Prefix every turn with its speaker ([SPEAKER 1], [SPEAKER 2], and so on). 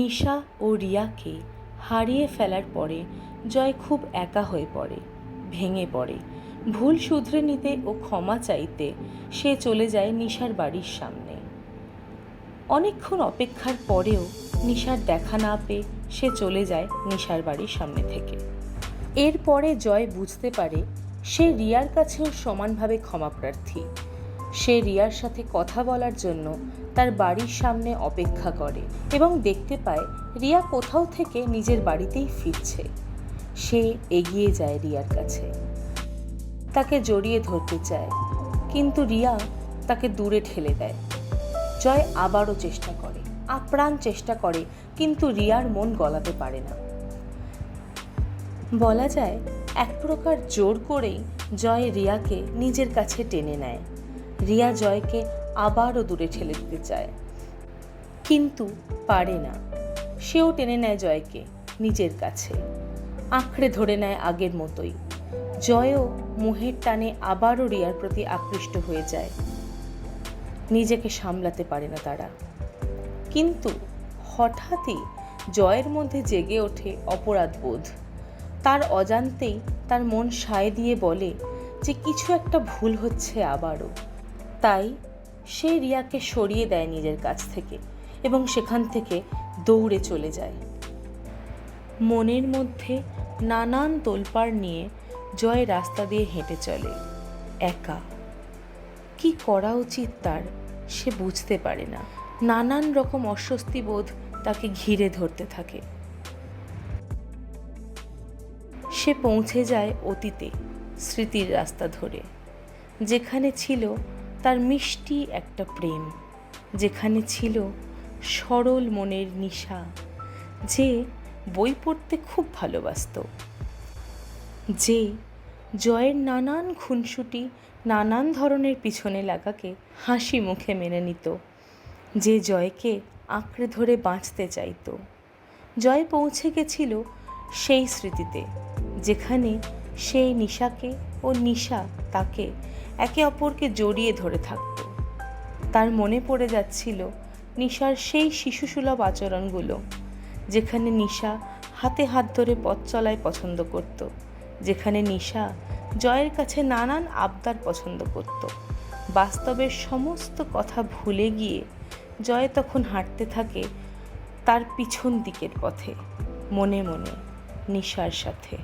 [SPEAKER 1] নিশা ও রিয়াকে হারিয়ে ফেলার পরে জয় খুব একা হয়ে পড়ে, ভেঙে পড়ে। ভুল শুধরে নিতে ও ক্ষমা চাইতে সে চলে যায় নিশার বাড়ির সামনে। অনেকক্ষণ অপেক্ষার পরেও নিশার দেখা না পেয়ে সে চলে যায় নিশার বাড়ির সামনে থেকে। এরপরে জয় বুঝতে পারে সে রিয়ার কাছেও সমানভাবে ক্ষমাপ্রার্থী সে রিয়ার সাথে কথা বলার জন্য তার বাড়ির সামনে অপেক্ষা করে এবং দেখতে পায় রিয়া কোথাও থেকে নিজের বাড়িতেই ফিরছে। সে এগিয়ে যায় রিয়ার কাছে। তাকে জড়িয়ে ধরতে চায়, কিন্তু রিয়া তাকে দূরে ঠেলে দেয়। জয় আবারও চেষ্টা করে, আপ্রাণ চেষ্টা করে, কিন্তু রিয়ার মন গলাতে পারে না। বলা যায়, এক প্রকার জোর করেই জয় রিয়াকে নিজের কাছে টেনে নেয়। রিয়া জয়কে আবারও দূরে ঠেলে দিতে চায়। কিন্তু পারে না। সেও টেনে নেয় জয়কে নিজের কাছে। আঁকড়ে ধরে নেয় আগের মতোই। জয়ও মোহের টানে আবারও রিয়ার প্রতি আকৃষ্ট হয়ে যায়। নিজেকে সামলাতে পারে না তারা। কিন্তু হঠাৎই জয়ের মধ্যে জেগে ওঠে অপরাধ বোধ। তার অজান্তেই তার মন সায় দিয়ে বলে যে কিছু একটা ভুল হচ্ছে আবারও। তাই সে রিয়াকে সরিয়ে দেয় নিজের কাছ থেকে এবং সেখান থেকে দৌড়ে চলে যায়। মনের মধ্যে নানান তোলপাড় নিয়ে জয় রাস্তা দিয়ে হেঁটে চলে, একা। কি করা উচিত তার সে বুঝতে পারে না। নানান রকম অস্বস্তি বোধ তাকে ঘিরে ধরতে থাকে। সে পৌঁছে যায় অতীতে, স্মৃতির রাস্তা ধরে, যেখানে ছিল তার মিষ্টি একটা প্রেম, যেখানে ছিল সরল মনের নিশা, যে বই পড়তে খুব ভালোবাসত। যে জয়ের নানান খুনসুটি, নানান ধরনের পিছনে লাগাকে হাসি মুখে মেনে নিত। যে জয়কে আঁকড়ে ধরে বাঁচতে চাইতো। জয় পৌঁছে গেছিল সেই স্মৃতিতে, যেখানে সেই নিশাকে ও নিশা তাকে একে অপরকে জড়িয়ে ধরে থাকত। তার মনে পড়ে যাচ্ছিল নিশার সেই শিশুসুলভ আচরণগুলো, যেখানে নিশা হাতে হাত ধরে পথ চলায় পছন্দ করত, যেখানে নিশা জয়ের কাছে নানান আবদার পছন্দ করত। বাস্তবের সমস্ত কথা ভুলে গিয়ে জয় তখন হাঁটতে থাকে তার পিছন দিকের পথে, মনে মনে নিশার সাথে।